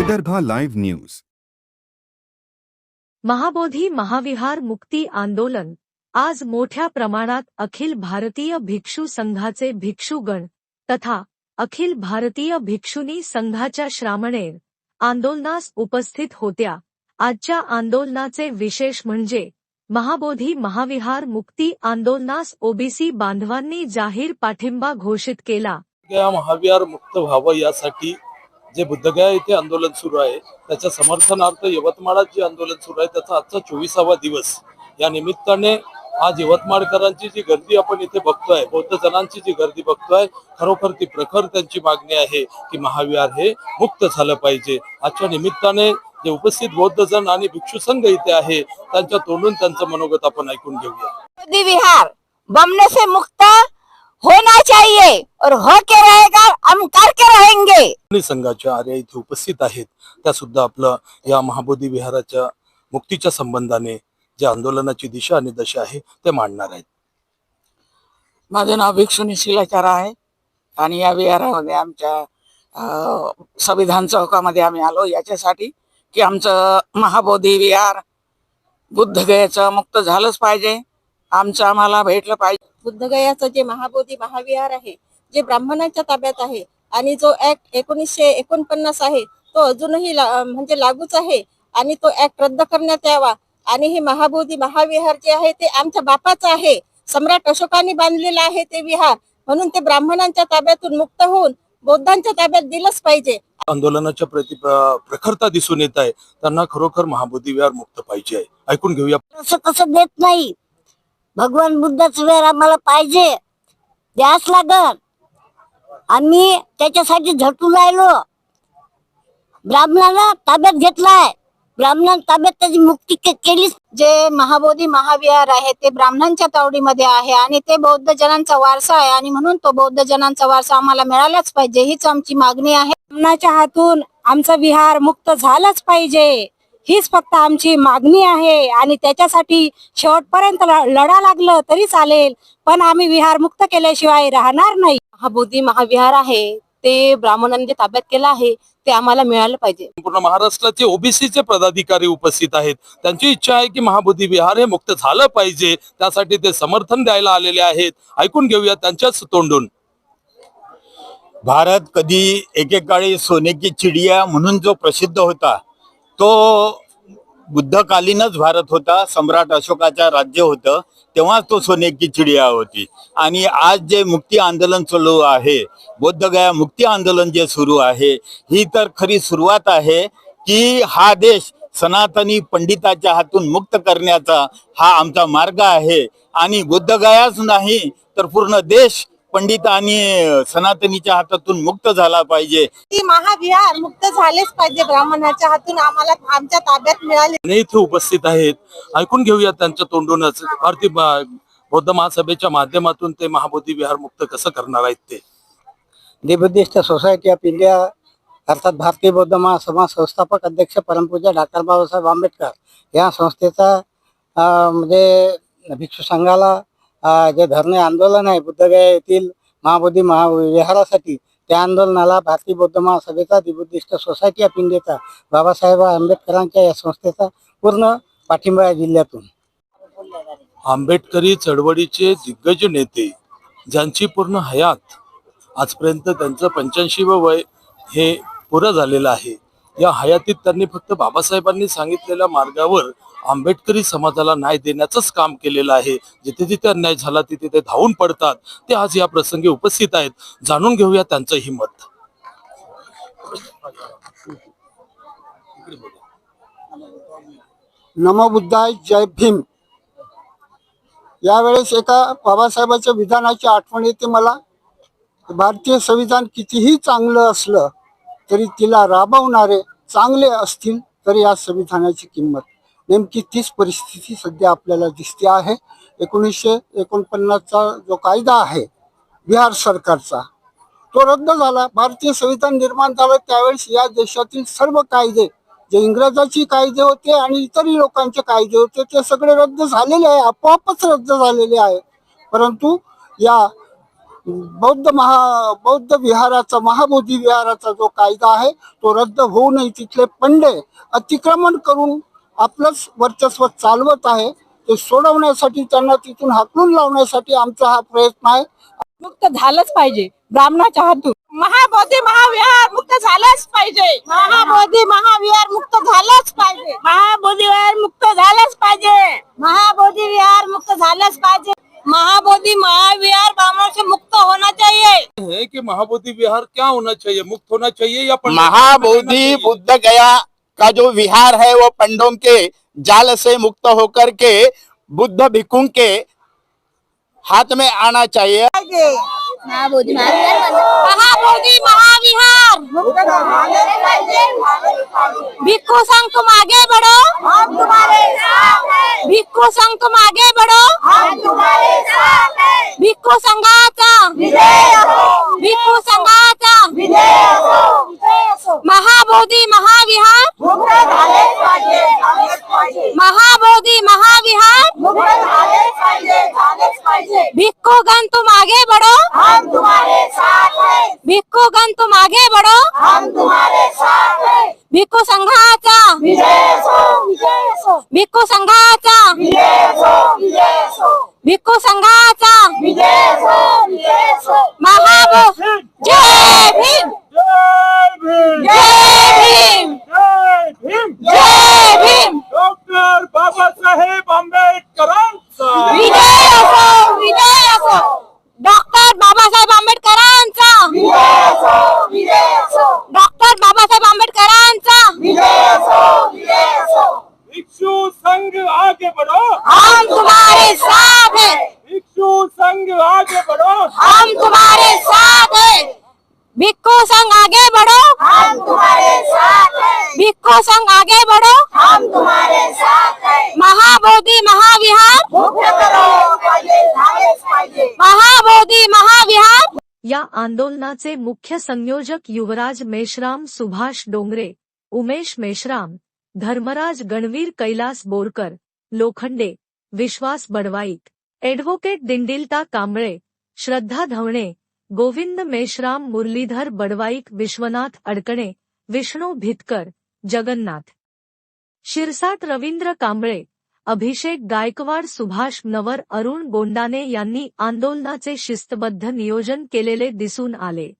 Vidarbha live news. Mahabodhi महाविहार मुक्ती आंदोलन। आज मोठ्या प्रमाणात अखिल भारतीय भिक्षू संघाचे भिक्षुगण तथा अखिल भारतीय भिक्षुनी संघाच्या श्रामणेर आंदोलनास उपस्थित होत्या। आजच्या आंदोलनाचे विशेष म्हणजे महाबोधी महाविहार मुक्ती आंदोलनास ओबीसी बांधवांनी जाहीर पाठिंबा घोषित केला। महाविहार मुक्त व्हावं यासाठी जे बुद्धगया येथे आंदोलन सुरू आहे त्याच्या समर्थनार्थ यवतमाळात जे आंदोलन सुरू आहे त्याचा आजचा चोवीसावा दिवस. या निमित्ताने आज यवतमाळकरांची जी गर्दी आपण इथे बघतोय बौद्ध जणांची जी गर्दी बघतोय खरोखर ती प्रखर त्यांची मागणी आहे की महाविहार हे मुक्त झालं पाहिजे. आजच्या निमित्ताने जे उपस्थित बौद्ध जण आणि भिक्षू संघ इथे आहे त्यांच्या तोंडून त्यांचं मनोगत आपण ऐकून घेऊया. विहार बमने से मुक्त होना चाहिए और हो के रहेगा हम करके रहेंगे। आणि संघाच्या आर्या इथे उपस्थित आहेत. त्या सुद्धा आपलं या महाबोधी विहाराच्या मुक्तीच्या संबंधाने जे आंदोलनाची दिशा आणि दशा आहे ते मांडणार आहेत. माझं नाव भिक्षुनी शिलाचार आहे. आणि या विहारामध्ये आमच्या अं, संविधान चौकामध्ये आम्ही आलो. याच्यासाठी की आमचं महाबोधी विहार बुद्धगयाचं मुक्त झालंच पाहिजे. आमचं आम्हाला भेटलं पाहिजे. बुद्धगयाचं जे महाबोधी महाविहार आहे जे ब्राह्मणांच्या ताब्यात आहे आणि जो ऍक्ट एकोणीसशे एकोणपन्नास आहे तो अजूनही ला- म्हणजे लागूच आहे आणि तो ऍक्ट रद्द करण्यात यावा. आणि हे महाबोधी महाविहार जे आहे ते आमच्या बापाचं आहे. सम्राट अशोकाने बांधलेलं आहे ते विहार. म्हणून ते ब्राह्मणांच्या ताब्यातून मुक्त होऊन बौद्धांच्या ताब्यात दिलंच पाहिजे. आंदोलनाच्या प्रति प्र- प्रखरता दिसून येत आहे. त्यांना खरोखर महाबोधी विहार मुक्त पाहिजे आहे. ऐकून घेऊया. असं कसं देत नाही. भगवान बुद्धाचं वेळ आम्हाला पाहिजे. द्यास लागल. आम्ही त्याच्यासाठी झटून राहिलो ब्राह्मणाला ताब्यात घेतलाय. ब्राह्मणाने ताब्यात त्याची मुक्ती के- केलीच. जे महाबोधी महाविहार आहे ते ब्राह्मणांच्या तावडीमध्ये आहे आणि ते बौद्ध जनांचा वारसा आहे आणि म्हणून तो बौद्ध जनांचा वारसा आम्हाला मिळालाच पाहिजे. हीच आमची मागणी आहे. ब्राह्मणाच्या हातून आमचा विहार मुक्त झालाच पाहिजे. हीच फक्त आमची मागणी आहे आणि त्याच्यासाठी शेवटपर्यंत लढा लागलं तरी चालेल. पण आम्ही विहार मुक्त केल्याशिवाय राहणार नाही. महाबोधी महाविहार आहे. ते ब्राह्मणांनी ताब्यात केलं आहे. ते आम्हाला मिळालं पाहिजे. संपूर्ण महाराष्ट्राचे ओबीसीचे पदाधिकारी उपस्थित आहेत. त्यांची इच्छा आहे की महाबोधी विहार हे मुक्त झालं पाहिजे. त्यासाठी ते समर्थन द्यायला आलेले आहेत. ऐकून घेऊया त्यांच्याच तोंडून. भारत कधी एकेकाळी सोने की चिडिया म्हणून जो प्रसिद्ध होता तो बुद्धकालीनच भारत होता सम्राट अशोकाचा राज्य होतं तेव्हाच तो सोने की चिडिया होती. आणि आज जे मुक्ती आंदोलन चालू आहे बौद्धगया मुक्ती आंदोलन जे सुरू आहे ही तर खरी सुरुवात आहे की हा देश सनातनी पंडिताच्या हातून मुक्त करण्याचा हा आमचा मार्ग आहे. आणि बुद्धगयाच नाही तर पूर्ण देश पंडित आणि सनातनीच्या हातातून मुक्त झाला पाहिजे. ती महाविहार मुक्त झालेच पाहिजे ब्राह्मणाच्या हातून. आम्हाला आमच्या ताब्यात मिळाले. आणि इथे उपस्थित आहेत. ऐकून घेऊया त्यांच्या तोंडूनच. भारतीय बा- बौद्ध महासभेच्या माध्यमातून ते महाबोधी विहार मुक्त कसं करणार आहेत ते. The Buddhist society of India अर्थात भारतीय बौद्ध महासभा संस्थापक अध्यक्ष परमपूज्य डॉक्टर बाबासाहेब आंबेडकर या संस्थेचा अं, म्हणजे भिक्षू संघाला जे धरणे आंदोलन आहे बुद्धगया येथील महाबोधी महाविहारासाठी त्या आंदोलनाला भारतीय बौद्ध महासभेचा दी बुद्धिस्ट सोसायटी ऑफ इंडियाचा बाबासाहेब आंबेडकरांच्या या संस्थेचा पूर्ण पाठिंबा आहे जिल्ह्यातून. आंबेडकरी चळवळीचे दिग्गज नेते ज्यांची पूर्ण हयात आजपर्यंत त्यांचं पंच्याऐंशी वय हे पुरं झालेलं आहे या हयातीत त्यांनी फक्त बाबासाहेबांनी सांगितलेल्या मार्गावर आंबेडकरी समाजाला न्याय देण्याचंच काम केलेलं आहे. जिथे जिथे अन्याय झाला तिथे ते धावून पडतात. ते आज या प्रसंगी उपस्थित आहेत. जाणून घेऊया त्यांचं ही मत. नमो जय भीम. यावेळेस एका बाबासाहेबाच्या विधानाची आठवण येते मला. भारतीय संविधान कितीही चांगलं असलं तरी तिला राबवणारे चांगले असतील तर या संविधानाची किंमत. नेमकी तीच परिस्थिती सध्या आपल्याला दिसते आहे. एकोणीसशे एकोणपन्नासचा जो कायदा आहे बिहार सरकारचा तो रद्द झाला. भारतीय संविधान निर्माण झालं. त्यावेळेस या देशातील सर्व कायदे जे इंग्रजाची कायदे होते आणि इतरही लोकांचे कायदे होते ते सगळे रद्द झालेले आहे. आपोआपच रद्द झालेले आहे. परंतु या बौद्ध महा बौद्ध विहाराचा महाबोधी विहाराचा जो कायदा आहे तो रद्द होऊ नये तिथले पंडे अतिक्रमण करून आपलंच वर्चस्व चालवत आहे. ते सोडवण्यासाठी त्यांना तिथून हाकलून लावण्यासाठी आमचा हा प्रयत्न आहे. मुक्त झालंच पाहिजे. ब्राह्मणाच्या हातून. महाबोधी महाविहार मुक्त झालंच पाहिजे. महाबोधी महाविहार मुक्त झालंच पाहिजे. महाबोधी विहार मुक्त झालंच पाहिजे. महाबोधी विहार मुक्त झालंच पाहिजे. महाबोधी महाविहार ब्राह्मणों से मुक्त होना चाहिए। है कि महाबोधि विहार क्या होना चाहिए? मुक्त होना चाहिए या महाबोधि बुद्ध गया का जो विहार है वो पंडों के जाल से मुक्त होकर के बुद्ध भिक्खुओं के हाथ में आना चाहिए। महाबोधि महाविहार। भिक्खू संघ तुम आगे बढ़ो। हम तुम्हारे साथ भिक्खू संघ तुम आगे बढ़ो। हम तुम्हारे साथ भिक्खू संघाचा भिक्खू संघाचा महाबोधी महाविहार। महाबोधी महाविहार। भिक्खूगण तुम आगे बढ़ो। हम तुम्हारे साथ हैं तुम आगे बढ़ो। हम तुम्हारे भिक्खू संघाचा. भिक्खू संघाचा. भिक्खू संघाचा. महाबो जय भीम. जय भीम जय भीम डॉक्टर बाबासाहेब आंबेडकरांचा विजय असो विजय असो डॉक्टर बाबासाहेब आंबेडकरांचा डॉक्टर बाबासाहेब आंबेडकरांचा भिक्षु संघ आगे बढ़ो हम तुम्हारे साथ हैं भिक्षु संघ आगे बढ़ो हम तुम्हारे साथ हैं भिक्खू संघ आगे बढ़ो हम तुम्हारे साथ हैं भिक्खू संघ आगे बढ़ो हम तुम्हारे साथ हैं महाबोधी महाविहार? महाबोधी महाविहार? या आंदोलनाचे मुख्य संयोजक युवराज मेश्राम सुभाष डोंगरे उमेश मेश्राम धर्मराज गणवीर कैलास बोरकर लोखंडे विश्वास बडवाईक ॲडव्होकेट दिंडिलता कांबळे श्रद्धा धवणे गोविंद मेश्राम मुरलीधर बडवाईक विश्वनाथ अडकणे विष्णू भितकर जगन्नाथ. शिरसाट रवींद्र कांबळे अभिषेक गायकवाड सुभाष नवर अरुण गोंडाने यांनी आंदोलनाचे शिस्तबद्ध नियोजन केलेले दिसून आले.